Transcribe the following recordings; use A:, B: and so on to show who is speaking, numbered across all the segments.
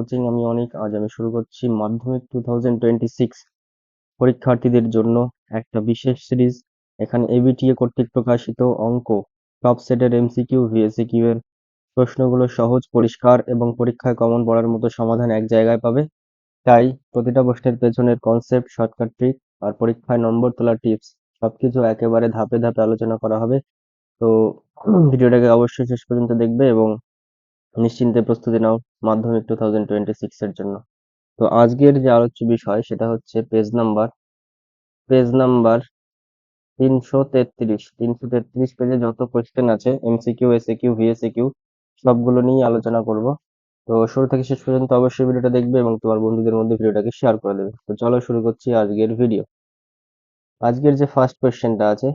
A: Coaching আমি অনেক আজ আমি শুরু করছি মাধ্যমিক টু থাউজেন্ড টোয়েন্টি সিক্স পরীক্ষার্থীদের জন্য একটা বিশেষ সিরিজ এখানে এবিটিএ কর্তৃক প্রকাশিত অঙ্ক টপ সেটের এমসিকিউ ভিএসিকিউ এর প্রশ্নগুলো সহজ পরিষ্কার এবং পরীক্ষায় কমন পড়ার মতো সমাধান এক জায়গায় পাবে তাই প্রতিটা প্রশ্নের পেছনের কনসেপ্ট শর্টকাট ট্রিক আর পরীক্ষায় নম্বর তোলার টিপস সবকিছু একেবারে ধাপে ধাপে আলোচনা করা হবে তো ভিডিওটাকে অবশ্যই শেষ পর্যন্ত দেখবে এবং নিশ্চিন্তে প্রস্তুতি নাও মাধ্যমিক টু থাউজেন্ড টোয়েন্টি সিক্সের জন্য তো আজকের যে আলোচ্য বিষয় সেটা হচ্ছে পেজ নাম্বার পেজ নাম্বার তিনশো তেত্রিশ তিনশো তেত্রিশ পেজে যত কোয়েশ্চেন আছে এমসিকিউ এসএকিউ কিউ সবগুলো নিয়ে আলোচনা করব তো শুরু থেকে শেষ পর্যন্ত অবশ্যই ভিডিওটা দেখবে এবং তোমার বন্ধুদের মধ্যে ভিডিওটাকে শেয়ার করে দেবে তো চলো শুরু করছি আজকের ভিডিও আজকের যে ফার্স্ট কোয়েশ্চেনটা আছে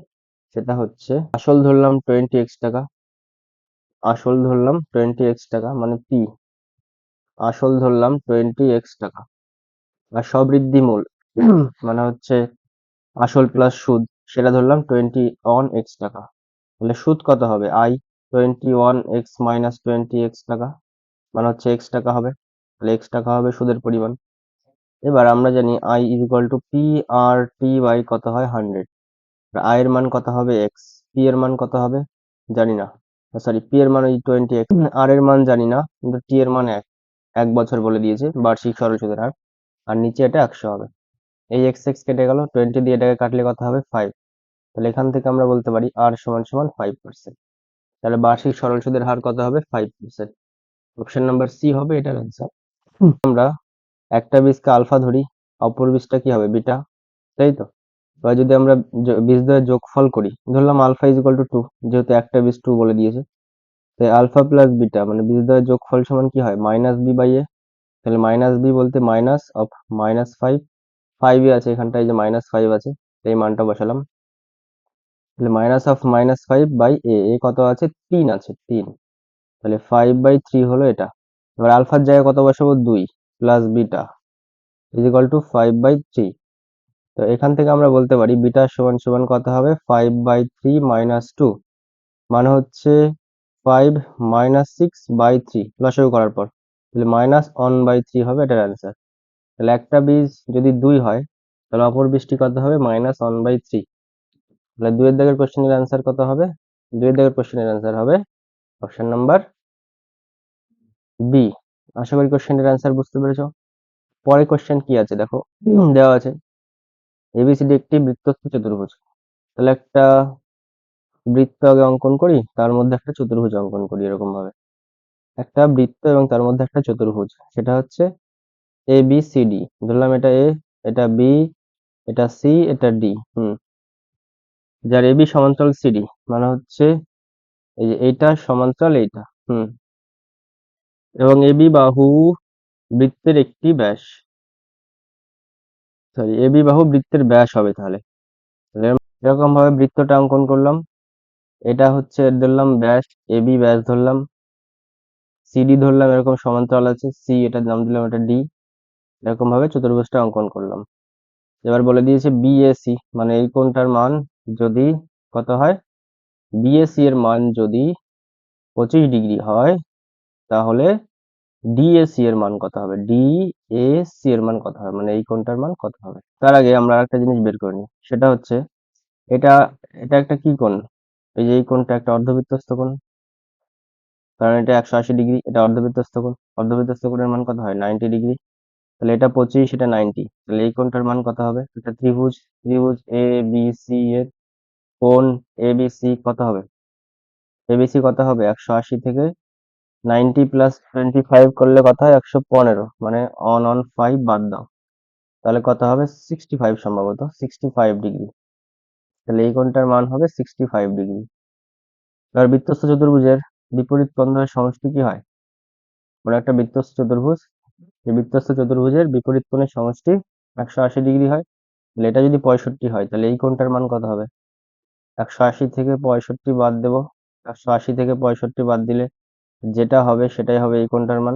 A: সেটা হচ্ছে আসল ধরলাম টোয়েন্টি এক্স টাকা আসল ধরলাম টোয়েন্টি এক্স টাকা মানে পি আসল ধরলাম টোয়েন্টি এক্স টাকা আর সবৃদ্ধি মূল মানে হচ্ছে আসল প্লাস সুদ সেটা ধরলাম টোয়েন্টি ওয়ান এক্স টাকা তাহলে সুদ কত হবে I twenty one x minus twenty x টাকা মানে হচ্ছে এক্স টাকা হবে তাহলে এক্স টাকা হবে সুদের পরিমাণ এবার আমরা জানি I is equal to P R T by কত হয় হান্ড্রেড এর মান কত হবে এক্স পি এর মান কত হবে জানি না সরি পি এর মান ওই টোয়েন্টি এক আর এর মান জানি না কিন্তু টি এর মান এক এক বছর বলে দিয়েছে বার্ষিক সরল সুদের হার আর নিচে এটা একশো হবে এই এক্স এক্স কেটে গেল টোয়েন্টি দিয়ে এটাকে কাটলে কত হবে ফাইভ তাহলে এখান থেকে আমরা বলতে পারি আর সমান সমান ফাইভ পার্সেন্ট তাহলে বার্ষিক সরল সুদের হার কত হবে five percent option number C হবে এটার অ্যান্সার আমরা একটা বীজকে আলফা ধরি অপর বীজটা কি হবে বিটা তাই তো বা যদি আমরা দ্বয়ের যোগফল করি ধরলাম alpha is equal to two যেহেতু একটা বীজ টু বলে দিয়েছে তাই আলফা প্লাস বিটা মানে দ্বয়ের যোগফল সমান কি হয় মাইনাস বি বাই এ তাহলে মাইনাস বি বলতে মাইনাস অফ মাইনাস ফাইভ ফাইভই আছে এখানটায় যে মাইনাস ফাইভ আছে এই মানটা বসালাম তাহলে minus of minus five by A A কত আছে তিন আছে তিন তাহলে ফাইভ বাই থ্রি হলো এটা এবার আলফার জায়গায় কত বসাবো দুই plus beta is equal to five by three তো এখান থেকে আমরা বলতে পারি বিটা সমান সমান কত হবে five by three minus two মানে হচ্ছে five minus six by three লসাগু করার পর তাহলে মাইনাস ওয়ান বাই থ্রি হবে এটার অ্যান্সার তাহলে একটা বীজ যদি দুই হয় তাহলে অপর বীজটি কত হবে মাইনাস ওয়ান বাই থ্রি তাহলে দুয়ের দাগের কোশ্চেনের অ্যান্সার কত হবে দুয়ের দাগের কোশ্চেনের অ্যান্সার হবে অপশন নাম্বার বি আশা করি কোশ্চেনের অ্যান্সার বুঝতে পেরেছ পরে কোশ্চেন কি আছে দেখো দেওয়া আছে এবিসিডি একটি বৃত্ত চতুর্ভুজ তাহলে একটা বৃত্ত আগে অঙ্কন করি তার মধ্যে একটা চতুর্ভুজ অঙ্কন করি এরকম ভাবে একটা বৃত্ত এবং তার মধ্যে একটা চতুর্ভুজ সেটা হচ্ছে এ বি সি ডি ধরলাম এটা এ এটা বি এটা সি এটা ডি হুম যার এ বি সমান্তরাল সিডি মানে হচ্ছে এই যে এইটা সমান্তরাল এইটা হুম এবং এ বি বাহু বৃত্তের একটি ব্যাস সরি এবি বাহু বৃত্তের ব্যাস হবে তাহলে এরকম ভাবে বৃত্তটা অঙ্কন করলাম এটা হচ্ছে ধরলাম ব্যাস এবি ব্যাস ধরলাম সিডি ধরলাম এরকম সমান্তরাল আছে সি এটা নাম দিলাম এটা ডি এরকম ভাবে চতুর্ভুজটা অঙ্কন করলাম এবার বলে দিয়েছে বিএসি মানে এই কোনটার মান যদি কত হয় বিএসি এর মান যদি পঁচিশ ডিগ্রি হয় তাহলে ডিএসি এর মান কত হবে ডিএসি এর মান কত হবে মানে এই কোণটার মান কত হবে তার আগে আমরা আরেকটা জিনিস বের করে নিই সেটা হচ্ছে এটা এটা একটা কি কোণ এই যে এই কোণটা একটা অর্ধবৃত্তস্থ কোণ কারণ এটা একশো আশি ডিগ্রি এটা অর্ধবৃত্তস্থ কোণ অর্ধবৃত্তস্থ কোণের মান কত হয় নাইনটি ডিগ্রি তাহলে এটা পঁচিশ এটা নাইনটি তাহলে এই কোণটার মান কত হবে এটা ত্রিভুজ ত্রিভুজ এ বি সি এর কোণ এ বি সি কত হবে এবিসি কত হবে একশো আশি থেকে নাইনটি প্লাস টোয়েন্টি ফাইভ করলে কত হয় একশো পনেরো মানে অন অন ফাইভ বাদ দাও তাহলে কত হবে সিক্সটি ফাইভ সম্ভবত সিক্সটি ফাইভ ডিগ্রি তাহলে এই কোণটার মান হবে সিক্সটি ফাইভ ডিগ্রি এবার বৃত্তস্থ চতুর্ভুজের বিপরীত কোণদ্বয়ের সমষ্টি কি হয় কোনো একটা বৃত্তস্থ চতুর্ভুজ এই বৃত্তস্থ চতুর্ভুজের বিপরীত কোণের সমষ্টি একশো আশি ডিগ্রি হয় তাহলে এটা যদি পঁয়ষট্টি হয় তাহলে এই কোণটার মান কত হবে একশো আশি থেকে পঁয়ষট্টি বাদ দেব একশো আশি থেকে পঁয়ষট্টি বাদ দিলে যেটা হবে সেটাই হবে এই কোণটার মান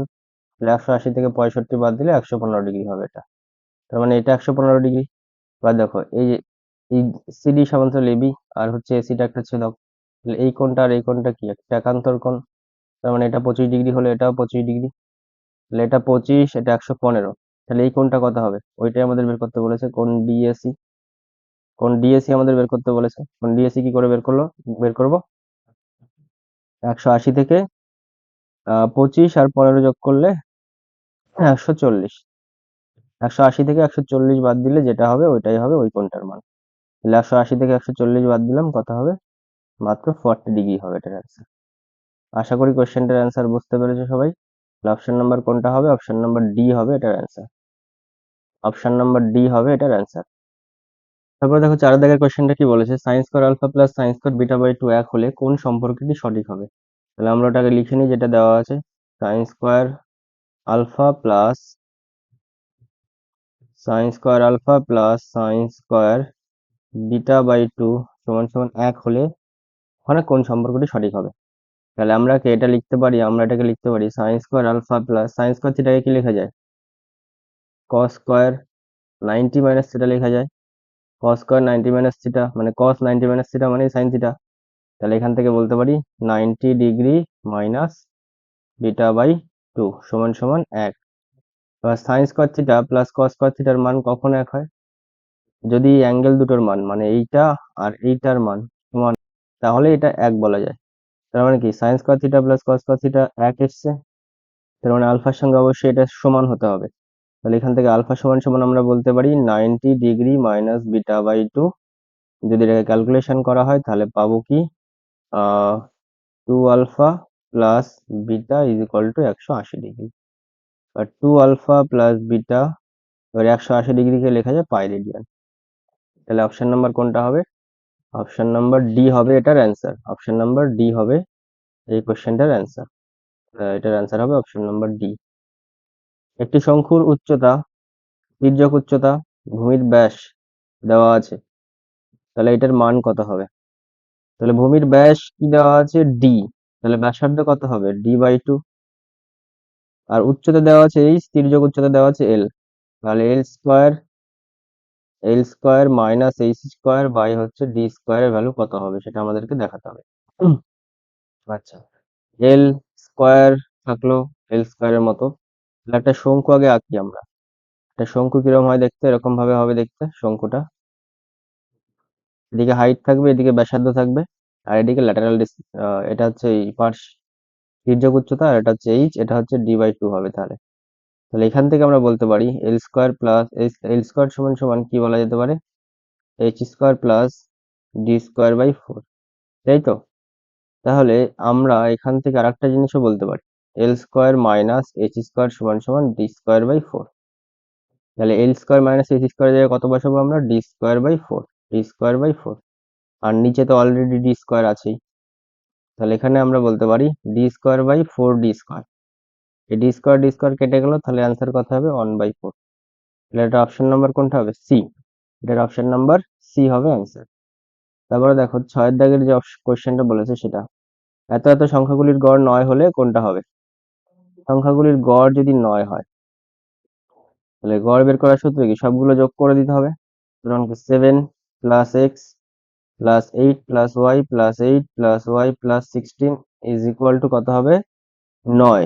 A: তাহলে একশো আশি থেকে পঁয়ষট্টি বাদ দিলে একশো পনেরো ডিগ্রি হবে এটা তার মানে এটা একশো পনেরো ডিগ্রি বা দেখো এই যে এই সিডি সমান্তরাল এবি আর হচ্ছে এসিটা একটা ছেদক তাহলে এই কোণটা আর এই কোণটা কি একটা একান্তর কোণ তার মানে এটা পঁচিশ ডিগ্রি হলে এটাও পঁচিশ ডিগ্রি তাহলে এটা পঁচিশ এটা একশো পনেরো তাহলে এই কোণটা কত হবে ওইটাই আমাদের বের করতে বলেছে কোন ডিএসি কোন ডিএসি আমাদের বের করতে বলেছে কোন ডিএসি কি করে বের করলো বের করবো একশো আশি থেকে পঁচিশ আর পনেরো যোগ করলে একশো চল্লিশ একশো আশি থেকে একশো চল্লিশ বাদ দিলে যেটা হবে ওইটাই হবে ওই কোনটার মান তাহলে একশো আশি থেকে একশো চল্লিশ বাদ দিলাম কত হবে মাত্র ফর্টি ডিগ্রি হবে এটার অ্যান্সার আশা করি কোয়েশ্চেনটার অ্যান্সার বুঝতে পেরেছো সবাই অপশন নাম্বার কোনটা হবে অপশন নাম্বার ডি হবে এটার অ্যান্সার অপশন নাম্বার ডি হবে এটার অ্যান্সার তারপর দেখো চার দাগের কোয়েশ্চেনটা কি বলেছে sines square alpha plus sines square beta by two এক হলে কোন সম্পর্কটি সঠিক হবে তাহলে আমরা ওটাকে লিখে নিই যেটা দেওয়া আছে sine square alpha plus sine square alpha plus sine square beta by two সমান সমান এক হলে ওখানে কোন সম্পর্কটি সঠিক হবে তাহলে আমরা এটা লিখতে পারি আমরা এটাকে লিখতে পারি sine square alpha plus sine square থিটাকে কি লেখা যায় cos square ninety minus theta লেখা যায় cos square ninety minus theta মানে কস নাইনটি মাইনাস থিটা মানে সাইন থিটা তাহলে এখান থেকে বলতে পারি ninety degree minus beta by two সমান সমান এক এবার sine square theta plus cos square থিটার মান কখন এক হয় যদি অ্যাঙ্গেল দুটোর মান মানে এইটা আর এইটার মান সমান তাহলে এটা এক বলা যায় তার মানে কি sine square theta plus cos square theta এক এসছে তার মানে আলফার সঙ্গে অবশ্যই এটা সমান হতে হবে তাহলে এখান থেকে আলফা সমান সমান আমরা বলতে পারি ninety degree minus beta by two যদি এটাকে ক্যালকুলেশন করা হয় তাহলে পাবো কি two alpha plus beta is equal to একশো আশি ডিগ্রি আর টু আলফা প্লাস বিটা এবার একশো আশি ডিগ্রিকে লেখা যায় পাই রেডিয়ান তাহলে অপশন নাম্বার কোনটা হবে অপশন নাম্বার ডি হবে এটার অ্যান্সার অপশন নাম্বার ডি হবে এই কোয়েশ্চেনটার অ্যান্সার এটার অ্যান্সার হবে অপশন নাম্বার ডি একটি শঙ্কুর উচ্চতা বীর্যক উচ্চতা ভূমির ব্যাস দেওয়া আছে তাহলে এটার মান কত হবে তাহলে ভূমির ব্যাস কি দেওয়া আছে ডি তাহলে ব্যাসার্ধ কত হবে ডি বাই টু আর উচ্চতা দেওয়া আছে এইচ তির্যক উচ্চতা দেওয়া আছে এল তাহলে L square L square minus H square by হচ্ছে ডি স্কোয়ারের ভ্যালু কত হবে সেটা আমাদেরকে দেখাতে হবে আচ্ছা এল স্কোয়ার থাকলো এল স্কোয়ারের মতো তাহলে একটা শঙ্কু আগে আঁকি আমরা একটা শঙ্কু কিরকম হয় দেখতে এরকম ভাবে হবে দেখতে শঙ্কুটা এদিকে হাইট থাকবে এদিকে ব্যাসার্ধ থাকবে আর এদিকে ল্যাটারাল এটা হচ্ছে এই পার্স তির্যক উচ্চতা আর এটা হচ্ছে এইচ এটা হচ্ছে ডি বাই টু হবে তাহলে তাহলে এখান থেকে আমরা বলতে পারি L square plus L square সমান সমান কি বলা যেতে পারে H square plus D square by four তাই তো তাহলে আমরা এখান থেকে আর একটা জিনিসও বলতে পারি L square minus H square সমান সমান ডি স্কোয়ার বাই ফোর তাহলে L square minus H square জায়গায় কত বসাবো আমরা D square by four D square by four আর নিচে তো অলরেডি ডি স্কোয়ার আছেই তাহলে এখানে আমরা বলতে পারি D square by four D square এই ডি স্কোয়ার ডি স্কোয়ার কেটে গেল তাহলে অ্যান্সার কত হবে ওয়ান বাই ফোর তাহলে এটা অপশন নাম্বার কোনটা হবে সি এটার অপশন নাম্বার সি হবে অ্যান্সার তারপরে দেখো ছয়ের দাগের যে কোয়েশ্চেনটা বলেছে সেটা এত এত সংখ্যাগুলির গড় নয় হলে কোনটা হবে সংখ্যাগুলির গড় যদি নয় হয় তাহলে গড় বের করার সূত্রে কি সবগুলো যোগ করে দিতে হবে seven plus X plus eight plus Y plus eight plus Y plus sixteen is equal to কত হবে নয়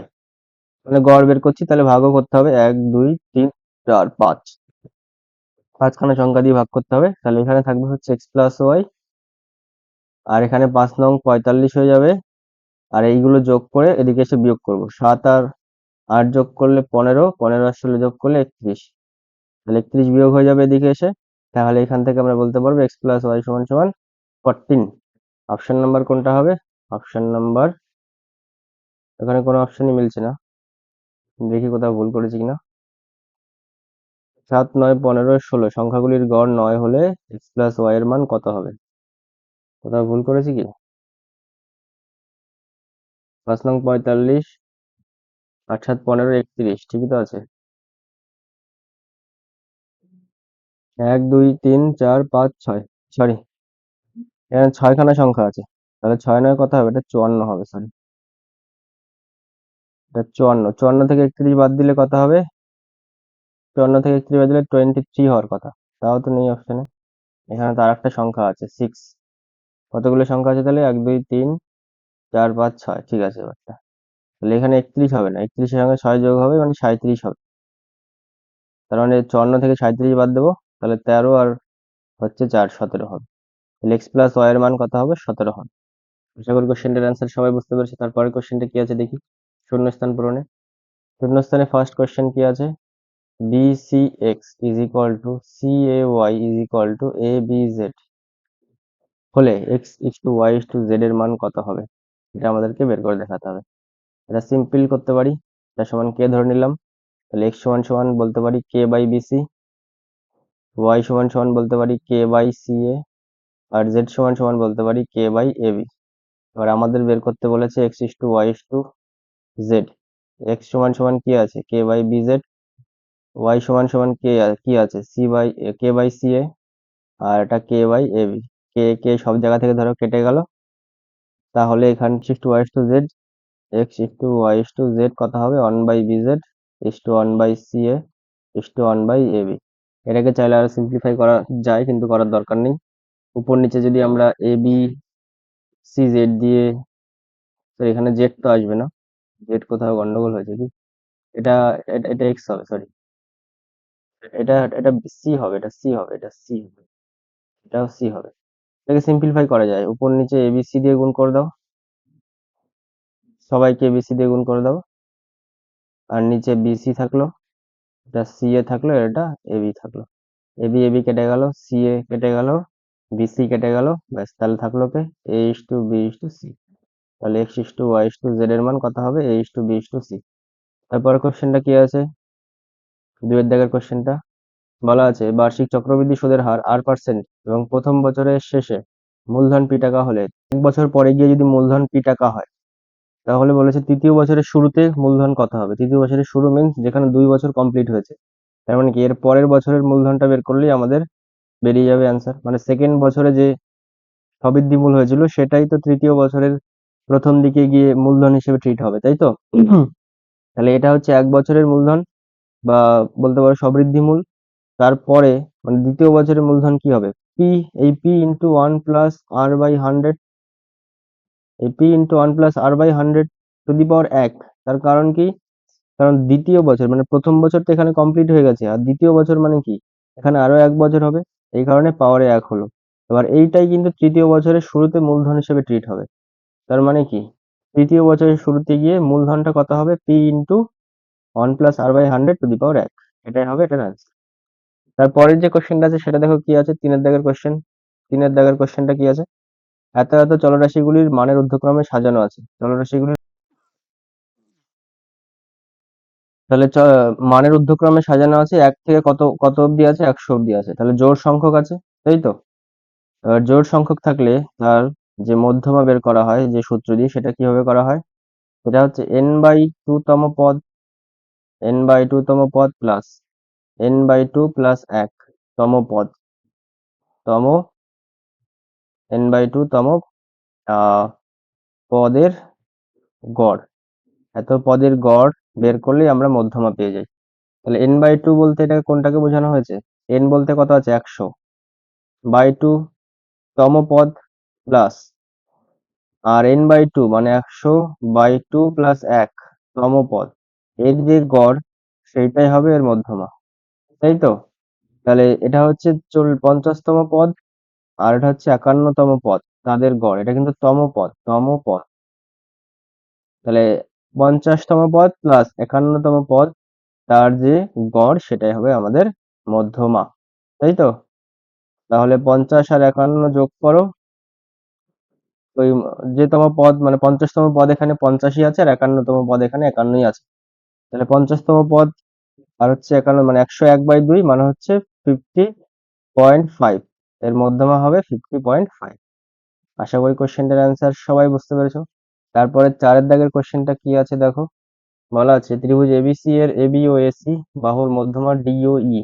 A: মানে গড় বের করছি তাহলে ভাগও করতে হবে এক দুই তিন চার পাঁচ পাঁচখানা সংখ্যা দিয়ে ভাগ করতে হবে তাহলে এখানে থাকবে হচ্ছে এক্স প্লাস ওয়াই আর এখানে পাঁচ নং পঁয়তাল্লিশ হয়ে যাবে আর এইগুলো যোগ করে এদিকে এসে বিয়োগ করব সাত আর আট যোগ করলে পনেরো পনেরো আর ষোলো যোগ করলে একত্রিশ তাহলে একত্রিশ বিয়োগ হয়ে যাবে এদিকে এসে তাহলে এখান থেকে আমরা বলতে পারবো এক্স প্লাস ওয়াই সমান সমান ফরটিন অপশন নাম্বার কোনটা হবে অপশন নাম্বার এখানে কোনো অপশনই মিলছে না দেখি কোথাও ভুল করেছি কিনা সাত নয় পনেরো ষোলো সংখ্যাগুলির গড় নয় হলে এক্স প্লাস ওয়াই এর মান কত হবে কোথাও ভুল করেছি কি পাঁচ নং পঁয়তাল্লিশ আট সাত পনেরো একত্রিশ ঠিকই তো আছে এক দুই তিন চার পাঁচ ছয় সরি এখানে ছয়খানা সংখ্যা আছে তাহলে ছয় নয় কথা হবে এটা চুয়ান্ন হবে সরি এটা চুয়ান্ন চুয়ান্ন থেকে একত্রিশ বাদ দিলে কথা হবে চুয়ান্ন থেকে একত্রিশ বাদ দিলে টোয়েন্টি থ্রি হওয়ার কথা তাও তো নেই অপশানে এখানে তার একটা সংখ্যা আছে সিক্স কতগুলো সংখ্যা আছে তাহলে এক দুই তিন চার পাঁচ ছয় ঠিক আছে এবারটা তাহলে এখানে একত্রিশ হবে না একত্রিশের সঙ্গে ছয় যোগ হবে মানে সাঁত্রিশ হবে তার মানে চুয়ান্ন থেকে সাঁত্রিশ বাদ দেবো তাহলে তেরো আর হচ্ছে চার সতেরো হবে তাহলে এক্স প্লাস ওয়াই এর মান কত হবে সতেরো হবে আশা করি কোশ্চেনটার অ্যান্সার সবাই বুঝতে পেরেছে তারপরে কোশ্চেনটা কি আছে দেখি শূন্য স্থান পূরণে শূন্য স্থানে ফার্স্ট কোশ্চেন কি আছে B C X is equal to C A Y is equal to A B Z হলে X is to Y is to Z এর মান কত হবে এটা আমাদেরকে বের করে দেখাতে হবে এটা সিম্পল করতে পারি এটা সমান কে ধরে নিলাম তাহলে এক্স সমান সমান বলতে পারি K by B C Y সমান সমান বলতে পারি কে বাই সি এ আর জেড সমান সমান বলতে পারি কে বাই এ বি এবার আমাদের বের করতে বলেছে X is to Y to Z X সমান সমান কি আছে K by B Z Y সমান সমান কে কি আছে C by K by C A আর এটা কে বাই এ বি কে কে সব জায়গা থেকে ধরো কেটে গেল তাহলে এখান six to Y is to Z X is to Y is to Z কথা হবে one by B Z is to one by C A is to one by A B এটাকে চাইলে আরো সিম্পলিফাই করা যায় কিন্তু করার দরকার নেই উপর নিচে যদি আমরা এ বি সি জেড দিয়ে তো এখানে জেড তো আসবে না জেড কোথাও গন্ডগোল হয়েছে কি এটা এটা এক্স হবে সরি এটা এটা সি হবে এটা সি হবে এটা সি হবে এটাও সি হবে এটাকে সিম্পলিফাই করা যায় উপর নিচে এবিসি দিয়ে গুণ করে দাও সবাইকে এ বি সি দিয়ে গুণ করে দাও আর নিচে বি সি থাকলো এটা সি এ থাকলো এটা এবি থাকলো এবি এবি কেটে গেল সি এ কেটে গেল বিসি কেটে গেল ব্যাস তাহলে থাকলো K A is to B is to C তাহলে X is to Y is to Z এর মান কত হবে A is to B is to C তারপর কোশ্চেনটা কি আছে দুয়ের দাগের কোশ্চেনটা বলা আছে বার্ষিক চক্রবৃদ্ধি সুদের হার আর পার্সেন্ট এবং প্রথম বছরের শেষে মূলধন পি টাকা হলে এক বছর পরে গিয়ে যদি মূলধন পি টাকা হয় তাহলে বলেছে তৃতীয় বছরের শুরুতে মূলধন কত হবে তৃতীয় বছরের শুরু মিনস যেখানে দুই বছর কমপ্লিট হয়েছে তার মানে কি এর পরের বছরের মূলধনটা বের করলেই আমাদের বেরিয়ে যাবে অ্যান্সার মানে সেকেন্ড বছরে যে সবৃদ্ধি মূল হয়েছিল সেটাই তো তৃতীয় বছরের প্রথম দিকে গিয়ে মূলধন হিসেবে ট্রিট হবে তাই তো তাহলে এটা হচ্ছে এক বছরের মূলধন বা বলতে পারো সবৃদ্ধি মূল তারপরে মানে দ্বিতীয় বছরের মূলধন কি হবে পি এই P into one plus R by hundred এই P into one plus R by hundred to the power এক তার কারণ কি কারণ দ্বিতীয় বছর মানে প্রথম বছর তো এখানে কমপ্লিট হয়ে গেছে আর দ্বিতীয় বছর মানে কি এখানে আরো এক বছর হবে এই কারণে পাওয়ারে এক হলো এবার এইটাই কিন্তু তৃতীয় বছরের শুরুতে মূলধন হিসেবে ট্রিট হবে তার মানে কি তৃতীয় বছরের শুরুতে গিয়ে মূলধনটা কত হবে P into one plus R by hundred to the power এক এটাই হবে এটার আনসার তারপরের যে কোশ্চেনটা আছে সেটা দেখো কি আছে তিনের দাগের কোশ্চেন তিনের দাগের কোশ্চেনটা কি আছে এত এত চলরাশিগুলির মানের ঊর্ধ্বক্রমে সাজানো আছে চলরাশিগুলির তাহলে মানের ঊর্ধ্বক্রমে সাজানো আছে এক থেকে কত কত অব্দি আছে একশো অব্দি আছে তাহলে জোর সংখ্যক আছে তাই তো এবার সংখ্যক থাকলে তার যে মধ্যমা বের করা হয় যে সূত্র দিয়ে সেটা কিভাবে করা হয় সেটা হচ্ছে এন বাই টু তম পদ এন বাই টু তম পদ plus N by two plus এক তম পদ তম এন বাই টু তম পদের গড় এত পদের গড় বের করলেই আমরা মধ্যমা পেয়ে যাই তাহলে এন বাই টু বলতে এটাকে কোনটাকে বোঝানো হয়েছে এন বলতে কত আছে একশো বাই টু তম পদ প্লাস আর এন বাই টু মানে একশো বাই টু প্লাস এক তম পদ এর যে গড় সেইটাই হবে এর মধ্যমা তাই তো তাহলে এটা হচ্ছে চল পঞ্চাশতম পদ আর এটা হচ্ছে একান্নতম পদ তাদের গড় এটা কিন্তু তম পথ তম পদ তাহলে পঞ্চাশতম পদ প্লাস একান্নতম পদ তার যে গড় সেটাই হবে আমাদের মধ্যমা তাই তো তাহলে পঞ্চাশ আর একান্ন যোগ করো ওই যেতম পদ মানে পঞ্চাশতম পদ এখানে পঞ্চাশই আছে আর একান্নতম পদ এখানে একান্নই আছে তাহলে পঞ্চাশতম পদ আর হচ্ছে একান্ন মানে একশো এক বাই দুই মানে হচ্ছে ফিফটি পয়েন্ট ফাইভ এর মধ্যমা হবে ফিফটি পয়েন্ট ফাইভ আশা করি কোশ্চেনটার অ্যান্সার সবাই বুঝতে পেরেছো তারপরে চারের দাগের কোশ্চেনটা কি আছে দেখো বলা আছে ত্রিভুজ এবিসি এর এবি ও এসি বাহুর মধ্যমা ডিও ই e।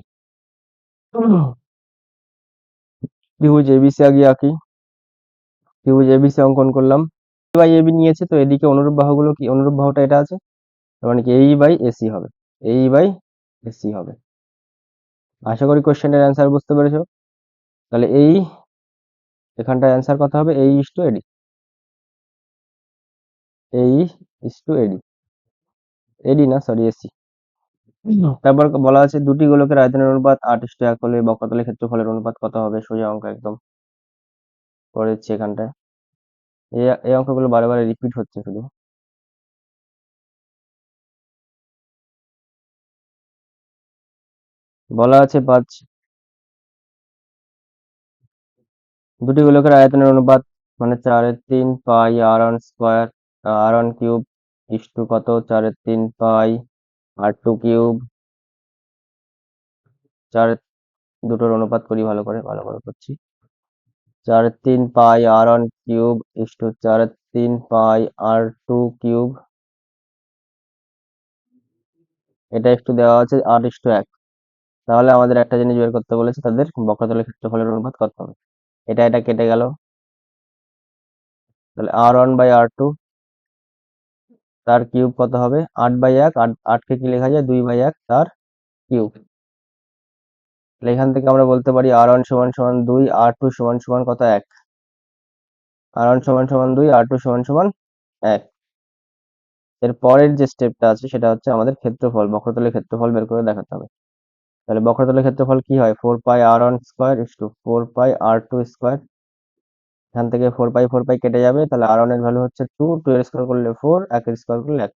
A: ত্রিভুজ এবিসি আগে আঁকি ত্রিভুজ এবিসি অঙ্কন করলাম বাই এবি নিয়েছে তো এদিকে অনুরূপ বাহুগুলো কি অনুরূপ বাহুটা এটা আছে মানে কি এই বাই এসি হবে এই বাই এসি হবে আশা করি কোশ্চেনটার অ্যান্সার বুঝতে পেরেছো তাহলে এই এখানটা অ্যান্সার কত হবে এই ইস টু এডি এই ইস টু এডি এডি না সরি এসি তারপর বলা আছে দুটি গোলকের আয়তনের অনুপাত আট ইস্টু এক হলে বক্রতলের ক্ষেত্রফলের অনুপাত কত হবে সোজা অঙ্ক একদম করে দিচ্ছে এখানটায় এই অঙ্কগুলো বারে বারে রিপিট হচ্ছে শুধু বলা আছে পাঁচ দুটি গোলকের আয়তনের অনুপাত মানে চারের তিন pi R one square R one cube is to কত চারের তিন পাই আর টু কিউব চার দুটোর অনুপাত করি ভালো করে ভালো করে করছি চার তিন pi R one cube is to চার তিন পাই আর টু কিউব এটা একটু দেওয়া আছে আর ইস টু এক তাহলে আমাদের একটা জিনিস বের করতে বলেছে তাদের বক্রতলের ক্ষেত্রফলের অনুপাত কত হবে এটা এটা কেটে গেল তাহলে R one by R two তার কিউব কত হবে আট বাই এক আট আটকে কি লেখা যায় দুই বাই এক তার কিউব তাহলে এখান থেকে আমরা বলতে পারি আর ওয়ান সমান সমান দুই আর টু সমান সমান কত এক আর ওয়ান সমান সমান দুই আর টু সমান সমান এক এর পরের যে স্টেপটা আছে সেটা হচ্ছে আমাদের ক্ষেত্রফল বক্রতলের ক্ষেত্রফল বের করে দেখাতে হবে তাহলে বক্রতলের ক্ষেত্রফল কি হয় four pi R one square is to four pi R two square এখান থেকে ফোর পাই ফোর পাই কেটে যাবে তাহলে আর ওয়ান এর ভ্যালু হচ্ছে টু টু এর স্কোয়ার করলে ফোর এক এর স্কোয়ার করলে এক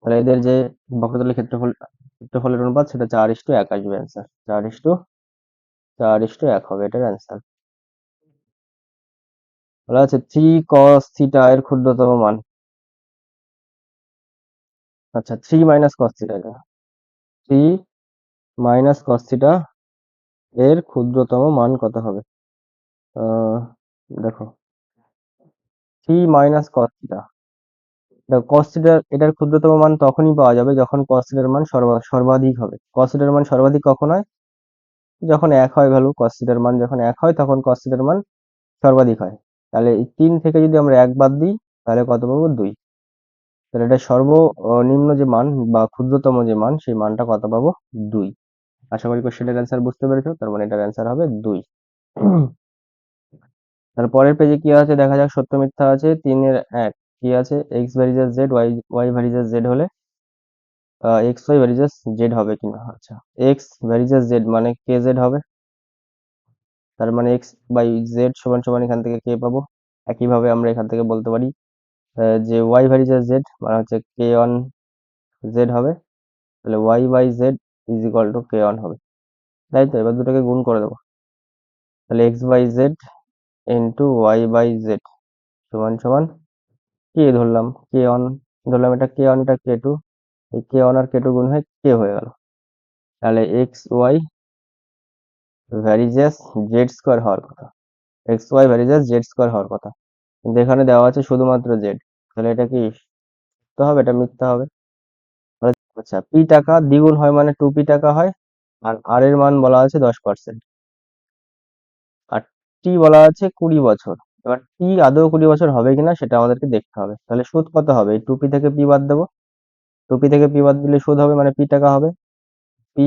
A: তাহলে এদের যে বক্রতলের ক্ষেত্রফল ক্ষেত্রফলের অনুপাত সেটা চার ইস টু এক আসবে অ্যান্সার চার ইস টু চার ইস টু এক হবে এটার অ্যান্সার বলা আছে থ্রি কস থিটা এর ক্ষুদ্রতম মান আচ্ছা three minus cos theta three minus cos এর ক্ষুদ্রতম মান কত হবে দেখো থ্রি মাইনাস কস থিটা দেখো কস থিটার এটার ক্ষুদ্রতম মান তখনই পাওয়া যাবে যখন কস থিটার মান সর্বাধিক হবে কস থিটার মান সর্বাধিক কখন হয় যখন এক হয় ভ্যালু কস থিটার মান যখন এক হয় তখন কস মান সর্বাধিক হয় তাহলে তিন থেকে যদি আমরা এক বাদ দিই তাহলে কত পাবো দুই তাহলে এটা সর্বনিম্ন যে মান বা ক্ষুদ্রতম যে মান সেই মানটা কত পাবো দুই আশা করি কোশ্চেনটার অ্যান্সার বুঝতে পেরেছো তার মানে এটার অ্যান্সার হবে দুই তারপরের পেজে কি আছে দেখা যাক সত্য মিথ্যা আছে তিনের এক কি আছে X varies as Z Y Y varies as Z হলে এক্স ওয়াই ভ্যারিজাস জেড হবে কিনা আচ্ছা এক্স ভ্যারিজাস জেড মানে কে জেড হবে তার মানে এক্স বাই জেড সমান সমান এখান থেকে কে পাবো একইভাবে আমরা এখান থেকে বলতে পারি যে ওয়াই ভ্যারিজাস জেড মানে হচ্ছে কে অন জেড হবে তাহলে Y by Z is equal to K one হবে তাই তো এবার দুটোকে গুণ করে দেবো তাহলে X by Z into Y by Z সমান সমান কে ধরলাম কে অন ধরলাম এটা কে অন এটা কে টু এই কে অন আর কে টু গুণ হয়ে কে হয়ে গেল তাহলে X Y varies as Z square হওয়ার কথা X Y varies as Z square হওয়ার কথা কিন্তু এখানে দেওয়া আছে শুধুমাত্র জেড তাহলে এটা কি তো হবে এটা মিথ্যা হবে আচ্ছা পি টাকা দ্বিগুণ হয় মানে টু পি টাকা হয় আর আর এর মান বলা আছে দশ পার্সেন্ট আর টি বলা আছে কুড়ি বছর এবার টি আদৌ কুড়ি বছর হবে কিনা সেটা আমাদেরকে দেখতে হবে তাহলে সুদ কত হবে এই টুপি থেকে পি বাদ দেবো টুপি থেকে পি বাদ দিলে সুদ হবে মানে পি টাকা হবে P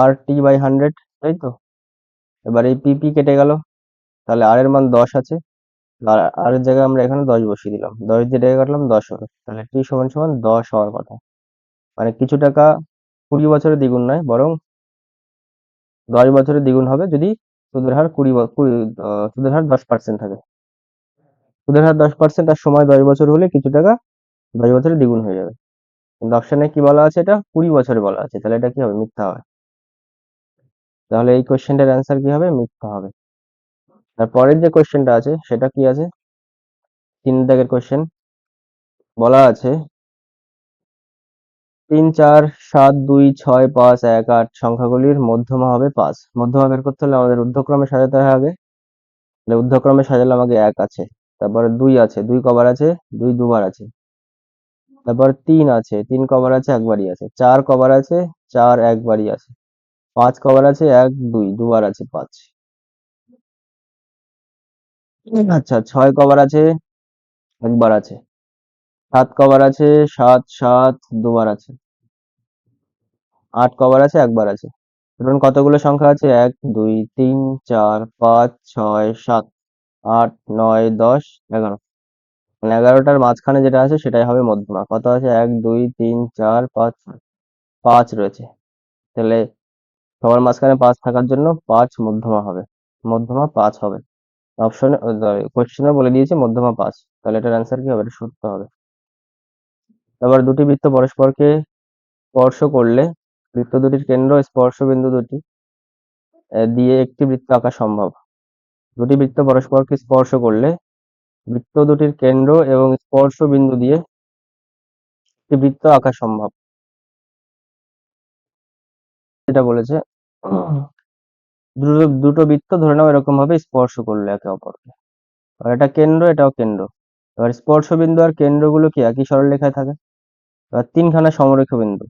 A: R T by hundred তাই তো এবার এই পি পি কেটে গেল তাহলে আর এর মান দশ আছে আর আর এর জায়গায় আমরা এখানে দশ বসিয়ে দিলাম দশ দিয়ে ডেকে কাটলাম দশ হবে তাহলে টি সমান সমান দশ হওয়ার কথা মানে কিছু টাকা কুড়ি বছরে দ্বিগুণ নয় বরং দশ বছরে দ্বিগুণ হবে যদি সুদের হার কুড়ি সুদের হার দশ পার্সেন্ট থাকে সুদের হার দশ পার্সেন্ট আর সময় দশ বছর হলে কিছু টাকা দশ বছরে দ্বিগুণ হয়ে যাবে কিন্তু অপশানে কি বলা আছে এটা কুড়ি বছরে বলা আছে তাহলে এটা কি হবে মিথ্যা হবে তাহলে এই কোয়েশ্চেনটার অ্যান্সার কি হবে মিথ্যা হবে তারপরের যে কোয়েশ্চেনটা আছে সেটা কি আছে তিন দাগের কোয়েশ্চেন বলা আছে তিন চার সাত দুই ছয় পাঁচ এক আট সংখ্যাগুলির মধ্যমা হবে পাঁচ মধ্যমা বের করতে হলে আমাদের ঊর্ধ্বক্রমে সাজাতে হবে তাহলে ঊর্ধ্বক্রমে সাজালে আমাকে এক আছে তারপরে দুই আছে দুই কবার আছে দুই দুবার আছে তারপর তিন আছে তিন কভার আছে একবারই আছে চার কভার আছে চার একবারই আছে পাঁচ কভার আছে এক দুই দুবার আছে পাঁচ আচ্ছা ছয় কভার আছে একবার আছে সাত কভার আছে সাত সাত দুবার আছে আট কভার আছে একবার আছে ধরুন কতগুলো সংখ্যা আছে এক দুই তিন চার পাঁচ ছয় সাত আট নয় দশ এগারো মানে এগারোটার মাঝখানে যেটা আছে সেটাই হবে মধ্যমা কত আছে এক দুই তিন চার পাঁচ পাঁচ রয়েছে তাহলে সবার মাঝখানে পাঁচ থাকার জন্য পাঁচ মধ্যমা হবে মধ্যমা পাঁচ হবে অপশনে কোয়েশ্চেনে বলে দিয়েছে মধ্যমা পাঁচ তাহলে এটার অ্যান্সার কি হবে এটা সত্য হবে এবার দুটি বৃত্ত পরস্পরকে স্পর্শ করলে বৃত্ত দুটির কেন্দ্র স্পর্শ বিন্দু দুটি দিয়ে একটি বৃত্ত আঁকা সম্ভব দুটি বৃত্ত পরস্পরকে স্পর্শ করলে বৃত্ত দুটির কেন্দ্র এবং স্পর্শ বিন্দু দিয়ে একটি বৃত্ত আঁকা সম্ভব এটা বলেছে দুটো দুটো বৃত্ত ধরে নাও এরকম ভাবে স্পর্শ করলে একে অপরকে আর এটা কেন্দ্র এটাও কেন্দ্র এবার স্পর্শ বিন্দু আর কেন্দ্রগুলো কি একই সরলরেখায় থাকে তিনখানা সমরেখ বিন্দু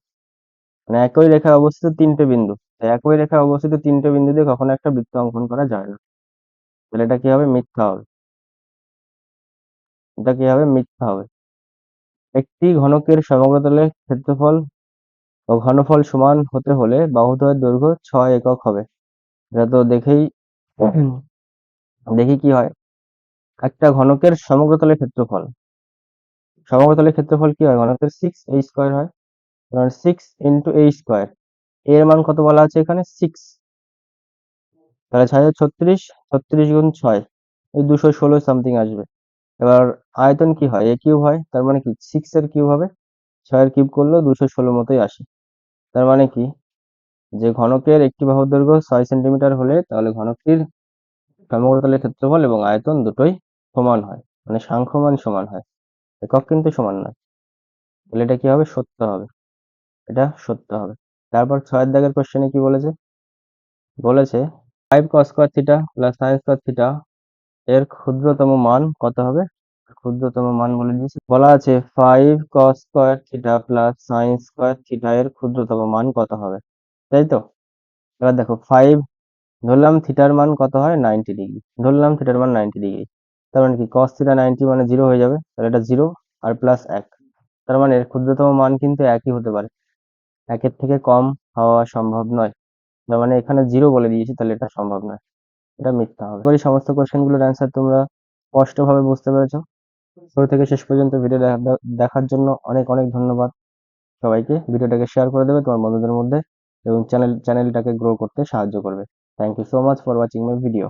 A: মানে একই রেখায় অবস্থিত তিনটে বিন্দু একই রেখায় অবস্থিত তিনটে বিন্দু দিয়ে কখনো একটা বৃত্ত অঙ্কন করা যায় না তাহলে এটা কি হবে মিথ্যা হবে এটা কি হবে মিথ্যা হবে একটি ঘনকের সমগ্রতলের ক্ষেত্রফল ও ঘনফল সমান হতে হলে বাহুদ্বয়ের দৈর্ঘ্য ছয় একক হবে এটা তো দেখেই দেখি কি হয় একটা ঘনকের সমগ্রতলের ক্ষেত্রফল সমগ্রতলের ক্ষেত্রফল কি হয় ঘনকের সিক্স এ স্কোয়ার হয় কারণ সিক্স ইন্টু এ স্কোয়ার এর মান কত বলা আছে এখানে সিক্স তাহলে ছয় ছত্রিশ ছত্রিশ গুণ ছয় এই দুশো ষোলো সামথিং আসবে এবার আয়তন কি হয় এ কিউব হয় তার মানে কি সিক্স এর কিউব হবে ছয়ের কিউব করলেও দুশো ষোলো মতোই আসে তার মানে কি যে ঘনকের একটি বাহু দৈর্ঘ্য ছয় সেন্টিমিটার হলে তাহলে ঘনকটির সমগ্রতলের ক্ষেত্রফল এবং আয়তন দুটোই সমান হয় মানে সাংখ্যমান সমান হয় একক কিন্তু সমান নয় তাহলে এটা কি হবে সত্য হবে এটা সত্য হবে তারপর ছয়ের দাগের কোশ্চেনে কি বলেছে বলেছে five cos square theta plus sine square theta এর ক্ষুদ্রতম মান কত হবে ক্ষুদ্রতম মান বলে দিয়েছে বলা আছে five cos square theta plus sine square theta এর ক্ষুদ্রতম মান কত হবে তাই তো এবার দেখো ফাইভ ধরলাম থিটার মান কত হয় নাইনটি ডিগ্রি ধরলাম থিটার মান নাইনটি ডিগ্রি তার মানে কি cos theta নাইনটি মানে জিরো হয়ে যাবে তাহলে এটা জিরো আর প্লাস এক তার মানে এর ক্ষুদ্রতম মান কিন্তু একই হতে পারে একের থেকে কম হওয়া সম্ভব নয় তার মানে এখানে জিরো বলে দিয়েছি তাহলে এটা সম্ভব নয় এটা মিথ্যা হবে এই সমস্ত গুলোর অ্যান্সার তোমরা স্পষ্টভাবে বুঝতে পেরেছো শুরু থেকে শেষ পর্যন্ত ভিডিও দেখার জন্য অনেক অনেক ধন্যবাদ সবাইকে ভিডিওটাকে শেয়ার করে দেবে তোমার বন্ধুদের মধ্যে এবং চ্যানেল চ্যানেলটাকে গ্রো করতে সাহায্য করবে thank you so much for watching my video